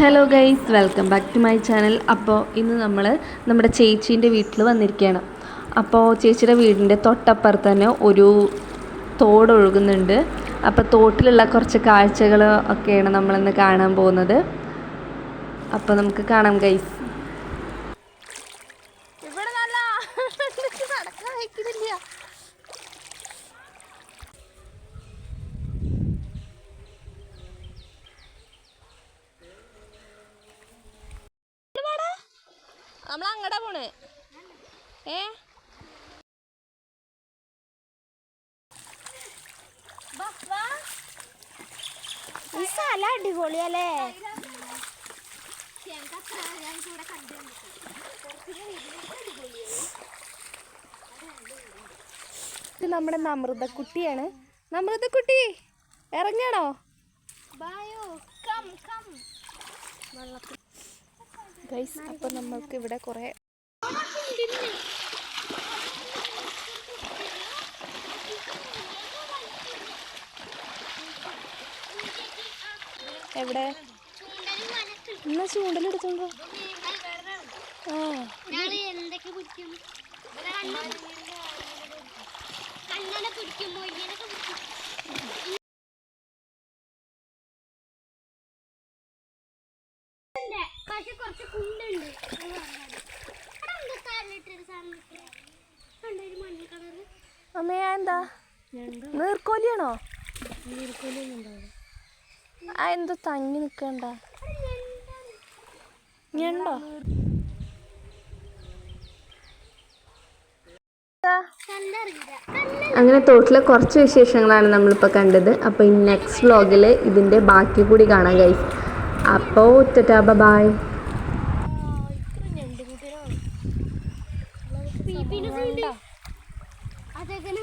Hello guys welcome back to my channel അപ്പോൾ ഇന്ന് നമ്മൾ നമ്മുടെ ചേച്ചീന്റെ വീട്ടിൽ വന്നിരിക്കുകയാണ് അപ്പോൾ ചേച്ചിയുടെ വീടിന്റെ തൊട്ടപ്പുറത്ത് തന്നെ ഒരു തോട് ഒഴുകുന്നുണ്ട്. അപ്പോൾ തോട്ടിലുള്ള കുറച്ച് കാഴ്ചകൾ ഒക്കെയാണ് നമ്മളിന്ന് കാണാൻ പോകുന്നത്. അപ്പോൾ നമുക്ക് കാണാം ഗൈസ് ഇവിടെ നല്ല നമ്മൾ അങ്ങടെ പോണ്. ഏ? ഈ സ്ഥലം അടിപൊളിയല്ലേ? ഇത് നമ്മുടെ നമൃതക്കുട്ടിയാണ്. നമൃതക്കുട്ടി ഇറങ്ങണോ ഗൈസ് അപ്പൊ നമ്മൾക്ക് ഇവിടെ കുറെ എവിടെ? എന്നാ ചൂണ്ടലെടുത്തോണ്ടോ ആ. പിടിക്കും കണ്ണനെ പക്ഷെ കുറച്ച് കുണ്ടുണ്ട്. അമ്മയാ എന്താ നീർക്കോലിയാണോ? ആ എന്തോ തങ്ങി നിക്കണ്ട. ഞണ്ടോ? അങ്ങനെ തോട്ടിലെ കുറച്ച് വിശേഷങ്ങളാണ് നമ്മളിപ്പോൾ കണ്ടത്. അപ്പോൾ ഈ നെക്സ്റ്റ് വ്ലോഗിൽ ഇതിന്റെ ബാക്കി കൂടി കാണാം ഗൈസ് അപ്പോൾ ടാറ്റാ ബായ് അതെങ്ങനെ